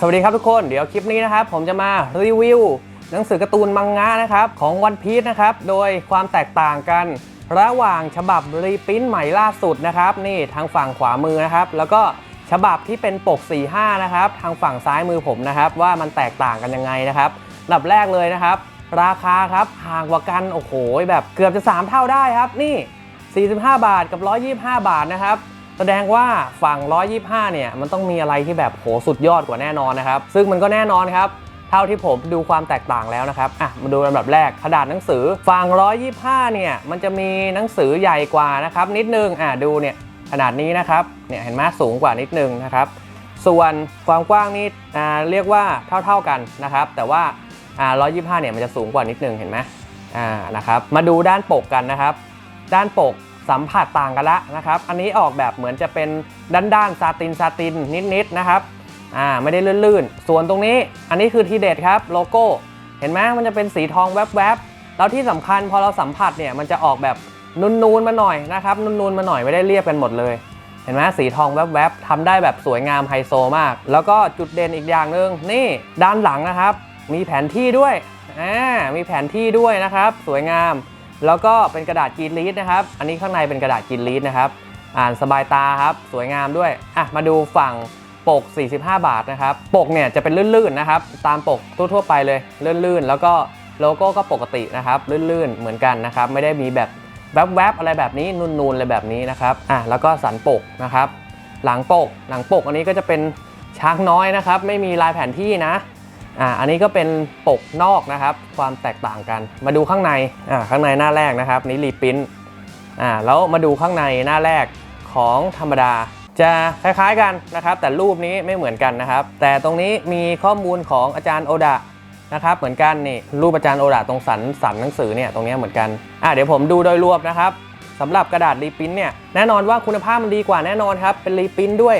สวัสดีครับทุกคนเดี๋ยวคลิปนี้นะครับผมจะมารีวิว หนังสือการ์ตูนมังงะนะครับของวันพี e นะครับโดยความแตกต่างกัน ระหว่างฉบับรีปริ้นท์ใหม่ล่าสุดนะครับนี่ทางฝั่งขวามือนะครับแล้วก็ฉบับที่เป็นปก 45 นะครับ ทางฝั่งซ้ายมือผมนะครับ ว่ามันแตกต่างกันยังไงนะครับอันดับแรกเลยนะครับ ราคาครับห่างกว่ากันโอ้โหแบบเกือบจะ 3 เท่าได้ครับนี่ 45 บาทกับ 125 บาทนะครับ ดงว่าฝั่ง 125 เนี่ย มันต้องมีอะไรที่แบบโหสุดยอดกว่าแน่นอนนะครับ ซึ่งมันก็แน่นอนครับ เท่าที่ผมดูความแตกต่างแล้วนะครับ อะ มาดูลำดับแรกขนาดหนังสือฝั่ง 125 เนี่ย มันจะมีหนังสือใหญ่กว่านะครับ นิดนึง อะ ดูเนี่ย ขนาดนี้นะครับ เนี่ย เห็นไหมสูงกว่านิดนึงนะครับ ส่วนความกว้างนี่ อ่า เรียกว่าเท่า ๆกันนะครับ แต่ว่า อ่า 125 เนี่ย มันจะสูงกว่านิดนึง เห็นไหมอ่า นะครับ มาดูด้านปกกันนะครับ ด้านปก สัมผัสต่างกันละนะครับ อันนี้ออกแบบเหมือนจะเป็นด้านๆซาตินซาตินนิดๆนะครับ อ่าไม่ได้ลื่นๆ ส่วนตรงนี้อันนี้คือทีเด็ดครับโลโก้ เห็นไหมมันจะเป็นสีทองแวบๆ แล้วที่สำคัญพอเราสัมผัสเนี่ยมันจะออกแบบนูนๆมาหน่อยนะครับนูนๆมาหน่อยไม่ได้เรียบกันหมดเลยเห็นไหมสีทองแวบๆทำได้แบบสวยงามไฮโซมาก แล้วก็จุดเด่นอีกอย่างหนึ่งนี่ด้านหลังนะครับ มีแผนที่ด้วยอ่ามีแผนที่ด้วยนะครับ สวยงาม แล้วก็เป็นกระดาษกรีนลีดนะครับ อันนี้ข้างในเป็นกระดาษกรีนลีดนะครับ อ่านสบายตาครับ สวยงามด้วย อะ มาดูฝั่งปก 45 บาทนะครับ ปกเนี่ยจะเป็นลื่นๆนะครับ ตามปกทั่วๆไปเลย ลื่นๆ แล้วก็โลโก้ก็ปกตินะครับ ลื่นๆ เหมือนกันนะครับ ไม่ได้มีแบบแวบๆ อะไรแบบนี้ นูนๆ อะไรแบบนี้นะครับ อะ แล้วก็สันปกนะครับ หลังปก หลังปกอันนี้ก็จะเป็นช้างน้อยนะครับ ไม่มีลายแผนที่นะ อ่าอันนี้ก็เป็นปกนอกนะครับ ความแตกต่างกัน มาดูข้างในอ่าข้างในหน้าแรกนะครับนี่รีปรินอ่าแล้วมาดูข้างในหน้าแรกของธรรมดา จะคล้ายๆกันนะครับ แต่รูปนี้ไม่เหมือนกันนะครับ แต่ตรงนี้มีข้อมูลของอาจารย์โอดะนะครับเหมือนกันนี่รูปอาจารย์โอดะตรงสันสันหนังสือเนี่ยตรงเนี้ยเหมือนกันอ่าเดี๋ยวผมดูโดยรวมนะครับสำหรับกระดาษรีปรินเนี่ยแน่นอนว่าคุณภาพมันดีกว่าแน่นอนครับเป็นรีปรินด้วย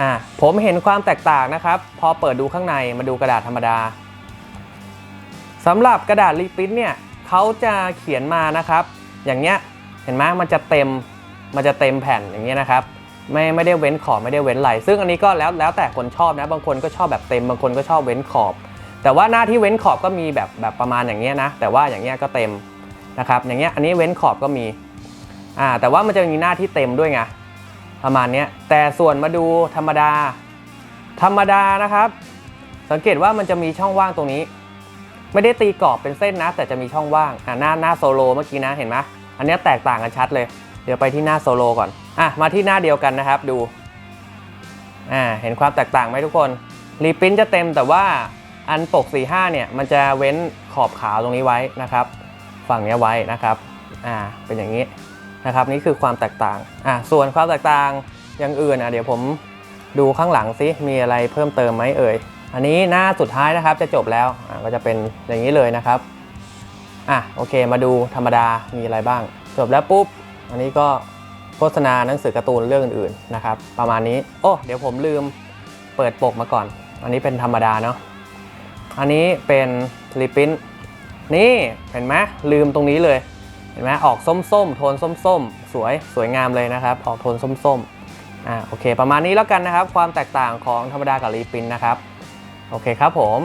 อ่าผมเห็นความแตกต่างนะครับ พอเปิดดูข้างในมาดูกระดาษธรรมดาสำหรับกระดาษรีปรินท์เนี่ยเขาจะเขียนมานะครับ อย่างเงี้ยเห็นไหมมันจะเต็มมันจะเต็มแผ่นอย่างเงี้ยนะครับ ไม่ไม่ได้เว้นขอบไม่ได้เว้นไหลซึ่งอันนี้ก็แล้วแล้วแต่คนชอบนะบางคนก็ชอบแบบเต็มบางคนก็ชอบเว้นขอบ แต่ว่าหน้าที่เว้นขอบก็มีแบบแบบประมาณอย่างเงี้ยนะแต่ว่าอย่างเงี้ยก็เต็มนะครับอย่างเงี้ยอันนี้เว้นขอบก็มีอ่าแต่ว่ามันจะมีหน้าที่เต็มด้วยไง ประมาณนี้แต่ส่วนมาดูธรรมดา ธรรมดานะครับ สังเกตว่ามันจะมีช่องว่างตรงนี้ ไม่ได้ตีกรอบเป็นเส้นนะ แต่จะมีช่องว่างอะหน้าหน้าโซโลเมื่อกี้นะเห็นไหมอันนี้แตกต่างกันชัดเลย เดี๋ยวไปที่หน้าโซโลก่อนอะมาที่หน้าเดียวกันนะครับดูอ่าเห็นความแตกต่างไหมทุกคนรีปรินจะเต็มแต่ว่าอันปก 45 เนี่ย มันจะเว้นขอบขาวตรงนี้ไว้นะครับ ฝั่งนี้ไว้นะครับ อ่า เป็นอย่างนี้ นะครับนี่คือความแตกต่างอะส่วนความแตกต่างอย่างอื่นอะเดี๋ยวผมดูข้างหลังซิมีอะไรเพิ่มเติมไหมเอ่ยอันนี้หน้าสุดท้ายนะครับจะจบแล้วอะก็จะเป็นอย่างนี้เลยนะครับอะโอเคมาดูธรรมดามีอะไรบ้าง จบแล้วปุ๊บ อันนี้ก็โฆษณาหนังสือการ์ตูนเรื่องอื่นๆนะครับ ประมาณนี้โอ้เดี๋ยวผมลืมเปิดปกมาก่อน อันนี้เป็นธรรมดาเนาะอันนี้เป็นรีปรินท์นี่เห็นไหมลืมตรงนี้เลย ห็นไหมออกส้มๆ โทนส้มๆ สวยสวยงามเลยนะครับ ออกโทนส้มๆอ่าโอเค ประมาณนี้แล้วกันนะครับ ความแตกต่างของธรรมดากับรีปินนะครับ โอเคครับผม